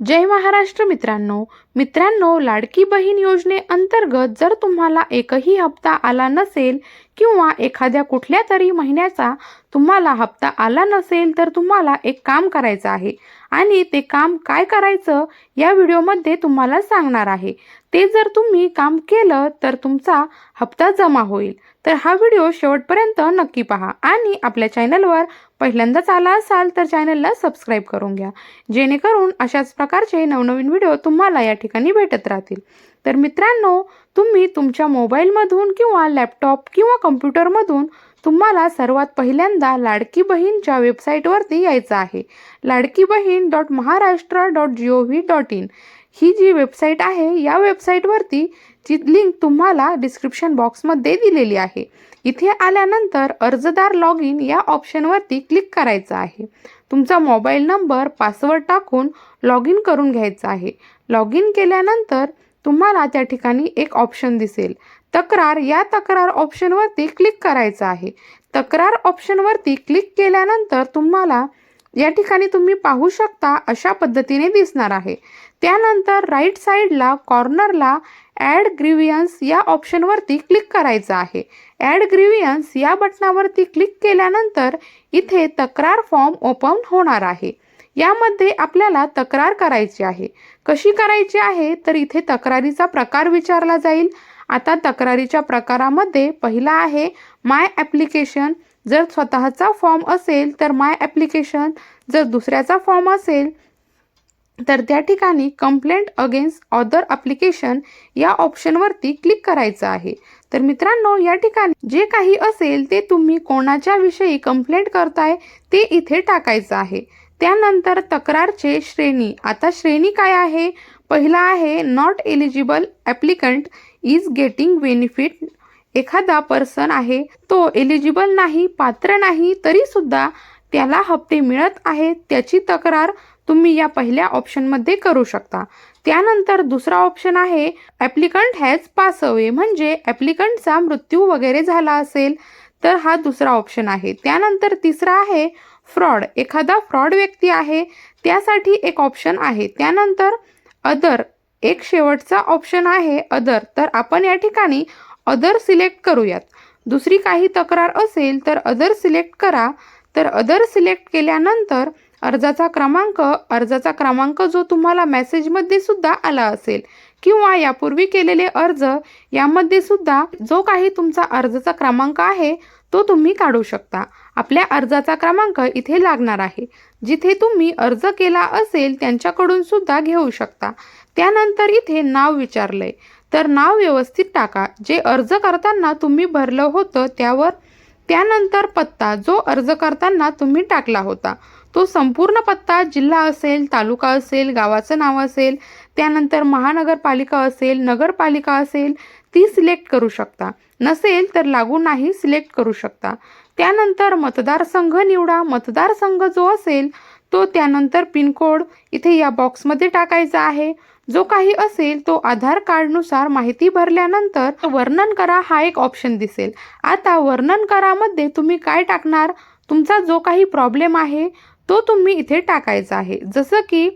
जय महाराष्ट्र मित्रांनो. मित्रांनो लाडकी बहीण योजनेअंतर्गत जर तुम्हाला एकही हप्ता आला नसेल किंवा एखाद्या कुठल्या तरी महिन्याचा तुम्हाला हप्ता आला नसेल तर तुम्हाला एक काम करायचं आहे. आणि ते काम काय करायचं या व्हिडिओमध्ये तुम्हाला सांगणार आहे. ते जर तुम्ही काम केलं तर तुमचा हप्ता जमा होईल. तर हा व्हिडिओ शेवटपर्यंत नक्की पहा आणि आपल्या चॅनलवर पहिल्यांदाच आला असाल तर चॅनलला सबस्क्राईब करून घ्या. जेणेकरून अशाच प्रकारचे नवनवीन व्हिडिओ तुम्हाला या ठिकाणी भेटत राहतील. तर मित्रांनो तुम्ही तुमच्या मोबाईलमधून किंवा लॅपटॉप किंवा कम्प्युटरमधून तुम्हाला सर्वात पहिल्यांदा लाडकी बहीणच्या वेबसाईटवरती यायचं आहे. Ladki Bahin dot Maharashtra dot G O V dot in. ही जी वेबसाईट आहे या वेबसाईटवरती जी लिंक तुम्हाला डिस्क्रिप्शन बॉक्समध्ये दिलेली आहे इथे आल्यानंतर अर्जदार लॉग इन या ऑप्शनवरती क्लिक करायचं आहे. तुमचा मोबाईल नंबर पासवर्ड टाकून लॉग इन करून घ्यायचा आहे. लॉग इन केल्यानंतर तुम्हाला त्या ठिकाणी एक ऑप्शन दिसेल. तक्रार या तक्रार ऑप्शनवरती क्लिक करायचं आहे. तक्रार ऑप्शनवरती क्लिक केल्यानंतर तुम्हाला या ठिकाणी तुम्ही पाहू शकता अशा पद्धतीने दिसणार आहे. त्यानंतर राईट साईडला कॉर्नरला ॲड ग्रीवियन्स या ऑप्शनवरती क्लिक करायचं आहे. ॲड ग्रीवियन्स या बटनावरती क्लिक केल्यानंतर इथे तक्रार फॉर्म ओपन होणार आहे. यामध्ये आपल्याला तक्रार करायची आहे. कशी करायची आहे? तर इथे तक्रारीचा प्रकार विचारला जाईल. आता तक्रारीच्या प्रकारामध्ये पहिला आहे माय ॲप्लिकेशन जर स्वतःचा फॉर्म असेल तर माय ॲप्लिकेशन जर दुसऱ्याचा फॉर्म असेल तर त्या ठिकाणी कंप्लेंट अगेन्स्ट ऑदर ॲप्लिकेशन या ऑप्शनवरती क्लिक करायचं आहे. तर मित्रांनो या ठिकाणी जे काही असेल ते तुम्ही कोणाच्या विषयी कंप्लेंट करताय ते इथे टाकायचं आहे. त्यानंतर तक्रारचे श्रेणी. आता श्रेणी काय आहे? पहिला आहे not eligible applicant is getting benefit एखादा पर्सन आहे तो एलिजिबल नाही पात्र नाही तरीसुद्धा त्याला हप्ते मिळत आहेत त्याची तक्रार तुम्ही या पहिल्या ऑप्शनमध्ये करू शकता. त्यानंतर दुसरा ऑप्शन आहे ॲप्लिकंट हॅज पास अवे म्हणजे ॲप्लिकंटचा मृत्यू वगैरे झाला असेल तर हा दुसरा ऑप्शन आहे. त्यानंतर तिसरा आहे फ्रॉड एखादा फ्रॉड व्यक्ती आहे त्यासाठी एक ऑप्शन आहे. त्यानंतर अदर एक शेवटचा ऑप्शन आहे अदर तर आपण या ठिकाणी अदर सिलेक्ट करूयात. दुसरी काही तक्रार असेल तर अदर सिलेक्ट करा. तर अदर सिलेक्ट केल्यानंतर अर्जाचा क्रमांक अर्जाचा क्रमांक जो तुम्हाला मेसेजमध्ये सुद्धा आला असेल किंवा यापूर्वी केलेले अर्ज यामध्ये सुद्धा जो काही तुमचा अर्जाचा क्रमांक आहे तो तुम्ही काढू शकता. आपल्या अर्जाचा क्रमांक इथे लागणार आहे. जिथे तुम्ही अर्ज केला असेल त्यांच्याकडून सुद्धा घेऊ शकता. त्यानंतर इथे नाव विचारलंय. तर नाव व्यवस्थित टाका. जे अर्ज करताना तुम्ही भरलं होतं त्यावर त्यानंतर पत्ता जो अर्ज करताना तुम्ही टाकला होता. तो संपूर्ण पत्ता जिल्हा असेल तालुका असेल गावाचं नाव असेल त्यानंतर महानगरपालिका असेल नगरपालिका असेल ती सिलेक्ट करू शकता. नसेल तर लागू नाही सिलेक्ट करू शकता. त्यानंतर मतदारसंघ निवडा. मतदारसंघ जो असेल तो त्यानंतर पिनकोड इथे या बॉक्समध्ये टाकायचा आहे. जो काही असेल तो आधार कार्डनुसार माहिती भरल्यानंतर वर्णन करा हा एक ऑप्शन दिसेल. आता वर्णन करामध्ये तुम्ही काय टाकणार? तुमचा जो काही प्रॉब्लेम आहे तो तुम्ही इथे टाकायचा आहे. जसं की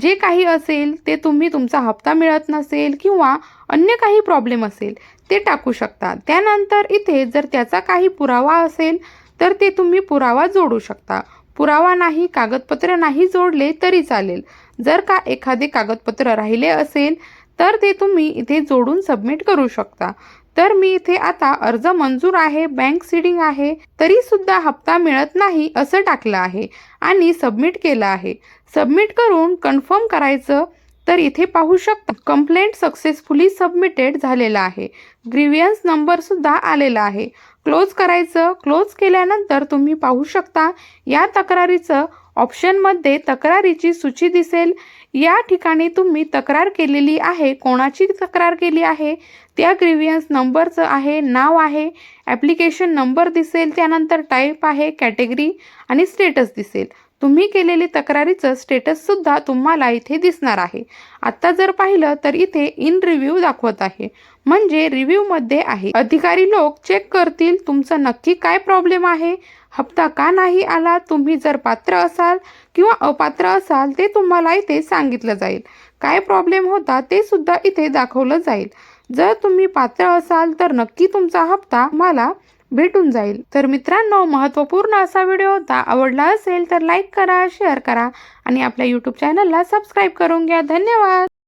जे काही असेल ते तुम्ही तुमचा हप्ता मिळत नसेल किंवा अन्य काही प्रॉब्लेम असेल ते टाकू शकता. त्यानंतर इथे जर त्याचा काही पुरावा असेल तर ते तुम्ही पुरावा जोडू शकता. पुरावा नाही कागदपत्र नाही जोडले तरी चालेल. जर का एखादे कागदपत्र राहिले असेल तर ते तुम्ही इथे जोडून सबमिट करू शकता. तर मी इथे आता अर्ज मंजूर आहे बँक सीडिंग आहे तरी सुद्धा हप्ता मिळत नाही असं टाकलं आहे आणि सबमिट केलं आहे. सबमिट करून कन्फर्म करायचं तर इथे पाहू शकता कंप्लेंट सक्सेसफुली सबमिटेड झालेला आहे. ग्रीवियन्स नंबर सुद्धा आलेला आहे. क्लोज करायचं क्लोज केल्यानंतर तुम्ही पाहू शकता या तक्रारीचं ऑप्शनमध्ये तक्रारीची सूची दिसेल. या ठिकाणी तुम्ही तक्रार केलेली आहे कोणाची तक्रार केली आहे त्या ग्रीवियन्स नंबरचं आहे नाव आहे ॲप्लिकेशन नंबर दिसेल त्यानंतर टाईप आहे कॅटेगरी आणि स्टेटस दिसेल. तुम्ही केलेली तक्रारीचं स्टेटससुद्धा तुम्हाला इथे दिसणार आहे. आत्ता जर पाहिलं तर इथे इन रिव्ह्यू दाखवत आहे. म्हणजे रिव्ह्यूमध्ये आहे. अधिकारी लोक चेक करतील तुमचा नक्की काय प्रॉब्लेम आहे? हप्ता का नाही आला? तुम्ही जर पात्र असाल किंवा अपात्र असाल ते तुम्हाला इथे सांगितलं जाईल. काय प्रॉब्लेम होता? ते सुद्धा इथे दाखवलं जाईल. जर तुम्ही पात्र असाल तर नक्की तुमचा हप्ता मला भेटून जाईल. तर मित्रांनो महत्त्वपूर्ण असा व्हिडिओ होता आवडला असेल तर लाईक करा शेअर करा आणि आपल्या यूट्यूब चॅनलला सबस्क्राईब करून घ्या. धन्यवाद!